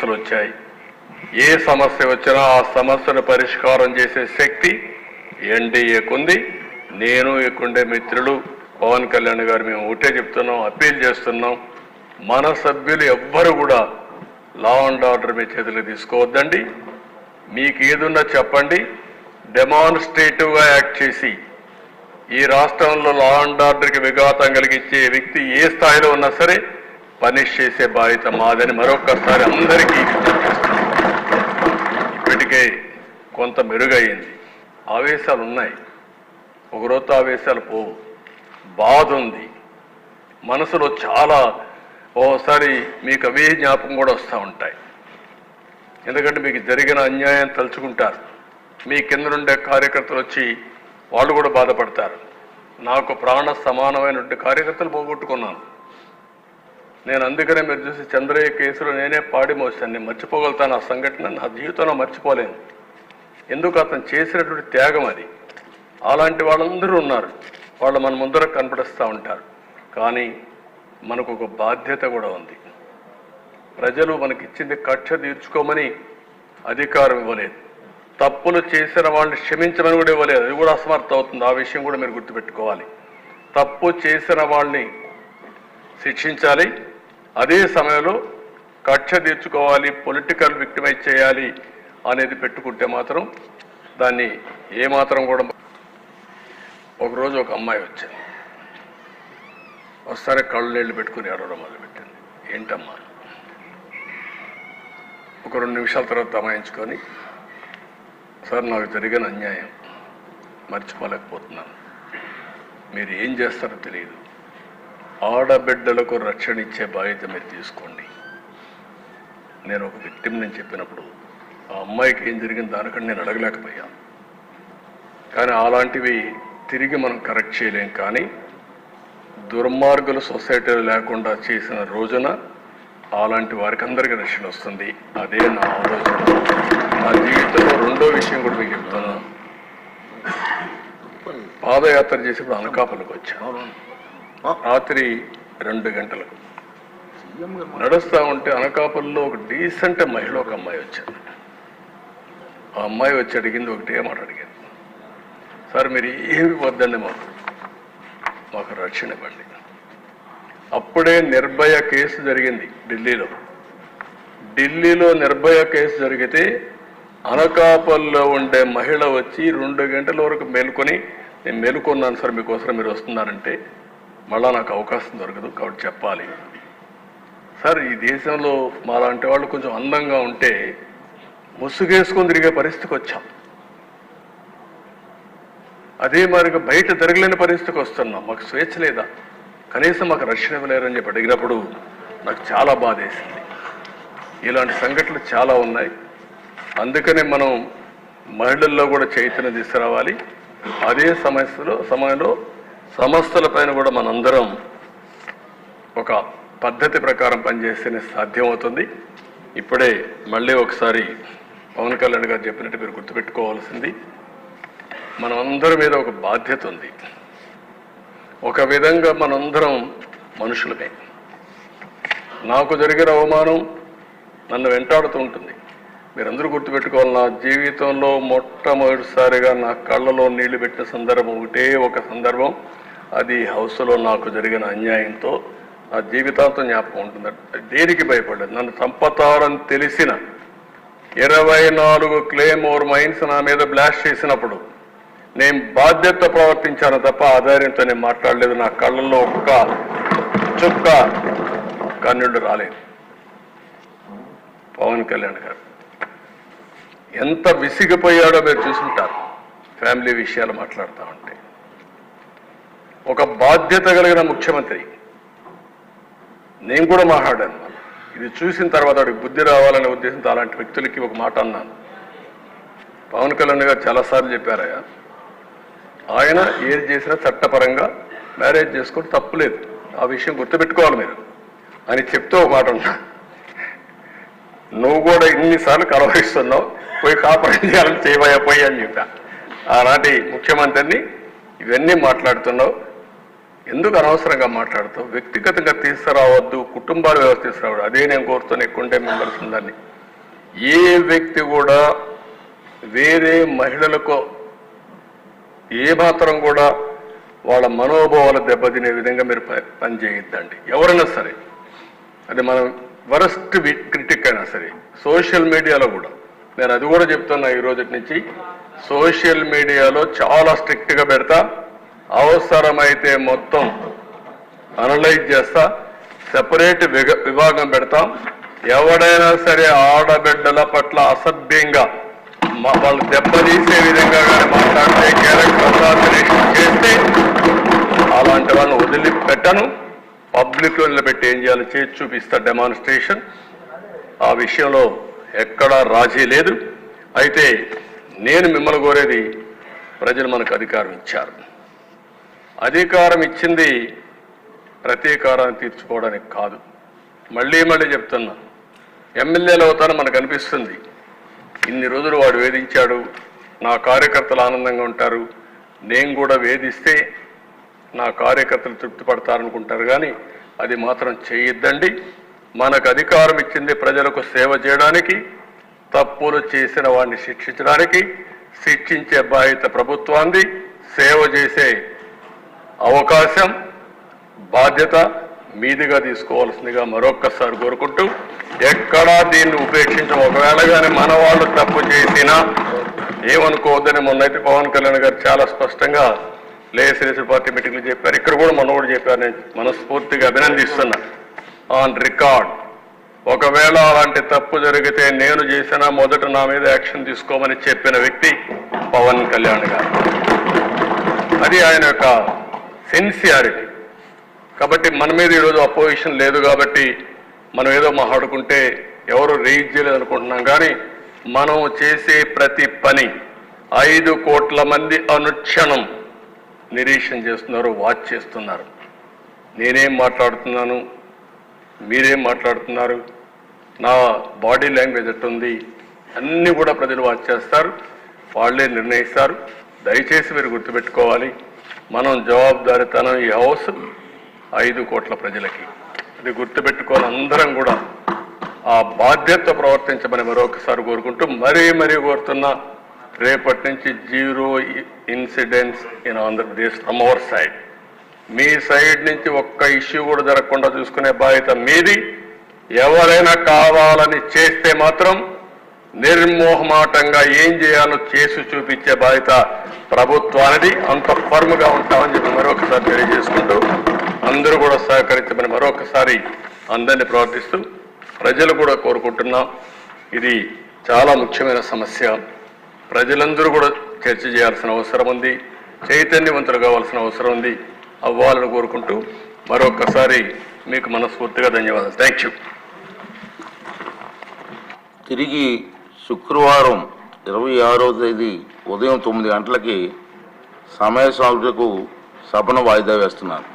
సమస్యలు వచ్చాయి. ఏ సమస్య వచ్చినా ఆ సమస్యను పరిష్కారం చేసే శక్తి ఎన్డీఏకుంది నేను ఎక్కుండే మిత్రులు పవన్ కళ్యాణ్ గారు మేము ఒకటే చెప్తున్నాం అప్పీల్ చేస్తున్నాం. మన సభ్యులు ఎవ్వరు కూడా లా అండ్ ఆర్డర్ మీ చేతులు తీసుకోవద్దండి. మీకు ఏదున్నా చెప్పండి. డెమాన్స్ట్రేటివ్గా యాక్ట్ చేసి ఈ రాష్ట్రంలో లా అండ్ ఆర్డర్కి విఘాతం కలిగించే వ్యక్తి ఏ స్థాయిలో ఉన్నా సరే పనిష్ చేసే బాధ్యత మాదని మరొకసారి అందరికీ ఇప్పటికే కొంత మెరుగయింది ఆవేశాలు ఉన్నాయి ఒకరోజు ఆవేశాలు పోవు. బాధ ఉంది మనసులో చాలా ఓసారి మీకు అవే జ్ఞాపకం కూడా వస్తూ ఉంటాయి. ఎందుకంటే మీకు జరిగిన అన్యాయం తలుచుకుంటారు. మీ కింద నుండే కార్యకర్తలు వచ్చి వాళ్ళు కూడా బాధపడతారు. నాకు ప్రాణ సమానమైనటువంటి కార్యకర్తలు పోగొట్టుకున్నాను. నేను అందుకనే మీరు చూసి చంద్రయ్య కేసులో నేనే పాడి మోసాను నేను మర్చిపోగలుగుతాను. ఆ సంఘటన నా జీవితంలో మర్చిపోలేను. ఎందుకు అతను చేసినటువంటి త్యాగం అది? అలాంటి వాళ్ళందరూ ఉన్నారు. వాళ్ళు మన ముందర కనపడిస్తూ ఉంటారు. కానీ మనకు ఒక బాధ్యత కూడా ఉంది. ప్రజలు మనకిచ్చింది కక్ష తీర్చుకోమని అధికారం ఇవ్వలేదు. తప్పులు చేసిన వాళ్ళని క్షమించమని కూడా ఇవ్వలేదు. అది కూడా అసమర్థం అవుతుంది. ఆ విషయం కూడా మీరు గుర్తుపెట్టుకోవాలి. తప్పు చేసిన వాళ్ళని శిక్షించాలి. అదే సమయంలో కక్ష తీర్చుకోవాలి పొలిటికల్ విక్టిమైజ్ చేయాలి అనేది పెట్టుకుంటే మాత్రం దాన్ని ఏమాత్రం కూడా ఒకరోజు ఒక అమ్మాయి వచ్చింది. ఒకసారి కళ్ళు నీళ్ళు పెట్టుకుని అడవడం మొదలుపెట్టింది. ఏంటమ్మా? ఒక రెండు నిమిషాల తర్వాత అమాయించుకొని సార్ నాకు జరిగిన అన్యాయం మర్చిపోలేకపోతున్నాను. మీరు ఏం చేస్తారో తెలియదు. ఆడబిడ్డలకు రక్షణ ఇచ్చే బాధ్యత మీరు తీసుకోండి. నేను ఒక విక్టిమ్ నేను చెప్పినప్పుడు ఆ అమ్మాయికి ఏం జరిగింది దానికంటే నేను అడగలేకపోయాను. కానీ అలాంటివి తిరిగి మనం కరెక్ట్ చేయలేం. కానీ దుర్మార్గులు సొసైటీలో లేకుండా చేసిన రోజున అలాంటి వారికి అందరికీ రక్షణ వస్తుంది. అదే నా ఆలోచన. నా జీవితంలో రెండో విషయం కూడా మీకు చెప్తున్నాను పాదయాత్ర చేసేప్పుడు అనకాపల్లికి వచ్చాను. రాత్రి రెండు గంటలకు. నడుస్తూ ఉంటే అనకాపల్లిలో ఒక డీసెంట్ మహిళ ఒక అమ్మాయి వచ్చింది ఆ అమ్మాయి వచ్చి అడిగింది ఒకటే మాట అడిగింది సార్ మీరు ఏమి వద్దండి మాకు? మాకు రక్షణ ఇవ్వండి. అప్పుడే నిర్భయ కేసు జరిగింది ఢిల్లీలో. ఢిల్లీలో నిర్భయ కేసు జరిగితే అనకాపల్లో ఉండే మహిళ వచ్చి రెండు గంటల వరకు మేలుకొని నేను మేలుకున్నాను సార్ మీకోసం మీరు వస్తున్నారంటే మళ్ళా నాకు అవకాశం దొరకదు కాబట్టి చెప్పాలి. సార్ ఈ దేశంలో మాలాంటి వాళ్ళు కొంచెం అందంగా ఉంటే ముసుగేసుకొని తిరిగే పరిస్థితికి వచ్చాం. అదే మరిగా బయట తిరగలేని పరిస్థితికి వస్తున్నాం. మాకు స్వేచ్ఛ లేదా? కనీసం మాకు రక్షణ ఇవ్వలేరని చెప్పి అడిగినప్పుడు నాకు చాలా బాధేసింది. ఇలాంటి సంఘటనలు చాలా ఉన్నాయి. అందుకనే మనం మహిళల్లో కూడా చైతన్యం తీసుకురావాలి. అదే సమస్యలో సమయంలో సమస్యలపైన కూడా మనందరం ఒక పద్ధతి ప్రకారం పనిచేస్తేనే సాధ్యమవుతుంది. ఇప్పుడే మళ్ళీ ఒకసారి పవన్ కళ్యాణ్ గారు చెప్పినట్టు మీరు గుర్తుపెట్టుకోవాల్సింది మనందరి మీద ఒక బాధ్యత ఉంది. ఒక విధంగా మనందరం మనుషులమే. నాకు జరిగిన అవమానం నన్ను వెంటాడుతూ ఉంటుంది. మీరందరూ గుర్తుపెట్టుకోవాలి నా జీవితంలో మొట్టమొదటిసారిగా నా కళ్ళలో నీళ్ళు పెట్టిన సందర్భం ఒకటే ఒక సందర్భం. అది హౌస్లో నాకు జరిగిన అన్యాయంతో నా జీవితాంతం జ్ఞాపకం ఉంటుంది దేనికి భయపడ్డది నన్ను చంపతారని తెలిసిన ఇరవై నాలుగు క్లెయిమ్ ఓవర్ మైన్స్ నా మీద బ్లాస్ట్ చేసినప్పుడు నేను బాధ్యత ప్రవర్తించాను తప్ప ఆధార్యంతో నేను మాట్లాడలేదు. నా కళ్ళల్లో ఒక్క చుక్క కన్నుడు రాలేదు. పవన్ కళ్యాణ్ గారు ఎంత విసిగిపోయాడో మీరు చూసుంటారు. ఫ్యామిలీ విషయాలు మాట్లాడుతూ ఉంటే. ఒక బాధ్యత కలిగిన ముఖ్యమంత్రి. నేను కూడా మాట్లాడాను. ఇది చూసిన తర్వాత వాడికి బుద్ధి రావాలనే ఉద్దేశంతో అలాంటి వ్యక్తులకి ఒక మాట అన్నాను. పవన్ కళ్యాణ్ గారు చాలాసార్లు చెప్పారయ్యా ఆయన ఏది చేసినా చట్టపరంగా మ్యారేజ్ చేసుకుంటే తప్పులేదు ఆ విషయం గుర్తుపెట్టుకోవాలి మీరు. అని చెప్తూ ఒక మాట ఉన్నా నువ్వు కూడా ఇన్నిసార్లు కలవరిస్తున్నావు పోయి కాపాడు చేయాలని చేయబోయా పోయి అని చెప్పా. ఆనాటి ముఖ్యమంత్రిని ఇవన్నీ మాట్లాడుతున్నావు. ఎందుకు అనవసరంగా మాట్లాడుతావు? వ్యక్తిగతంగా తీసుకురావద్దు కుటుంబాలు వ్యవస్థ తీసుకురావద్దు. అదే నేను కోరుతున్న ఎక్కువ మెంబర్స్ ఉందని ఏ వ్యక్తి కూడా వేరే మహిళలకు ఏ మాత్రం కూడా వాళ్ళ మనోభావాలు దెబ్బతినే విధంగా మీరు ప- ఎవరైనా సరే. అది మనం వరస్ట్ క్రిటిక్ అయినా సరే. సోషల్ మీడియాలో కూడా. నేను అది కూడా చెప్తున్నా ఈ రోజు నుంచి. సోషల్ మీడియాలో చాలా స్ట్రిక్ట్గా పెడతా. అవసరమైతే మొత్తం అనలైజ్ చేస్తా సెపరేట్ విభాగం పెడతాం. ఎవడైనా సరే ఆడబిడ్డల పట్ల అసభ్యంగా వాళ్ళు దెబ్బతీసే విధంగా కానీ మాట్లాడితే క్యారెక్టర్ అసాసినేషన్ చేస్తే అలాంటి వాళ్ళని వదిలిపెట్టను. పబ్లిక్ నిలబెట్టి ఏం చేయాలో? చేసి చూపిస్తా డెమాన్స్ట్రేషన్. ఆ విషయంలో ఎక్కడా రాజీ లేదు. అయితే నేను మిమ్మల్ని కోరేది ప్రజలు మనకు అధికారం ఇచ్చారు. అధికారం ఇచ్చింది ప్రతీకారాన్ని తీర్చుకోవడానికి కాదు. మళ్ళీ మళ్ళీ చెప్తున్నా ఎమ్మెల్యేలు అవుతాను మనకు అనిపిస్తుంది. ఇన్ని రోజులు వాడు వేధించాడు నా కార్యకర్తలు ఆనందంగా ఉంటారు నేను కూడా వేధిస్తే నా కార్యకర్తలు తృప్తి పడతారనుకుంటారు కానీ అది మాత్రం చేయొద్దండి. మనకు అధికారం ఇచ్చింది ప్రజలకు సేవ చేయడానికి తప్పులు చేసిన వాడిని శిక్షించడానికి శిక్షించే బాధ్యత ప్రభుత్వాన్ని సేవ చేసే అవకాశం బాధ్యత మీదిగా తీసుకోవాల్సిందిగా మరొక్కసారి కోరుకుంటూ ఎక్కడా దీన్ని ఉపేక్షించం. ఒకవేళ కానీ మన వాళ్ళు తప్పు చేసినా ఏమనుకోవద్దని మొన్నైతే పవన్ కళ్యాణ్ గారు చాలా స్పష్టంగా లేసిలేసి పార్టీ మీటింగ్లు చెప్పారు. ఇక్కడ కూడా మొన్న కూడా చెప్పారు నేను మనస్ఫూర్తిగా అభినందిస్తున్నా. On record. ఒకవేళ అలాంటి తప్పు జరిగితే నేను చేసిన మొదట నా మీద యాక్షన్ తీసుకోమని చెప్పిన వ్యక్తి పవన్ కళ్యాణ్ గారు. అది ఆయన యొక్క సిన్సియారిటీ కాబట్టి మన మీద ఈరోజు అపోజిషన్ లేదు కాబట్టి మనం ఏదో మాట్లాడుకుంటే ఎవరు రేజ్ చేయలేదు అనుకుంటున్నాం. కానీ మనం చేసే ప్రతి పని ఐదు కోట్ల మంది అనుక్షణం నిరీక్షణ చేస్తున్నారు వాచ్ చేస్తున్నారు. నేనేం మాట్లాడుతున్నాను? మీరేం మాట్లాడుతున్నారు? నా బాడీ లాంగ్వేజ్ ఎట్టుంది? అన్నీ కూడా ప్రజలు వాచ్ చేస్తారు. వాళ్ళే నిర్ణయిస్తారు. దయచేసి మీరు గుర్తుపెట్టుకోవాలి. మనం జవాబుదారితనం ఈ హౌస్ ఐదు కోట్ల ప్రజలకి. అది గుర్తుపెట్టుకోవాలి అందరం కూడా. ఆ బాధ్యత ప్రవర్తించమని మరొకసారి కోరుకుంటూ మరీ మరీ కోరుతున్నా రేపటి నుంచి zero incidents in Andhra Pradesh from our side. Me side నుంచి ఒక్క ఇష్యూ కూడా జరగకుండా చూసుకునే బాధ్యత మీది. ఎవరైనా కావాలని చేస్తే మాత్రం నిర్మోహమాటంగా ఏం చేయాలో చేసి చూపించే బాధ్యత ప్రభుత్వానికి అంత ఫర్మ్గా ఉంటామని చెప్పి మరొకసారి తెలియజేసుకుంటూ అందరూ కూడా సహకరించమని మరొకసారి అందరినీ ప్రార్థిస్తూ ప్రజలు కూడా కోరుకుంటున్నాం. ఇది చాలా ముఖ్యమైన సమస్య. ప్రజలందరూ కూడా చర్చ చేయాల్సిన అవసరం ఉంది. చైతన్యవంతులు కావాల్సిన అవసరం ఉంది. అవ్వాలని కోరుకుంటూ మరొకసారి మీకు మనస్ఫూర్తిగా ధన్యవాదాలు. థ్యాంక్ యూ తిరిగి శుక్రవారం ఇరవై ఆరో తేదీ ఉదయం తొమ్మిది గంటలకి సమయ సాగుకు సభను వాయిదా వేస్తున్నారు.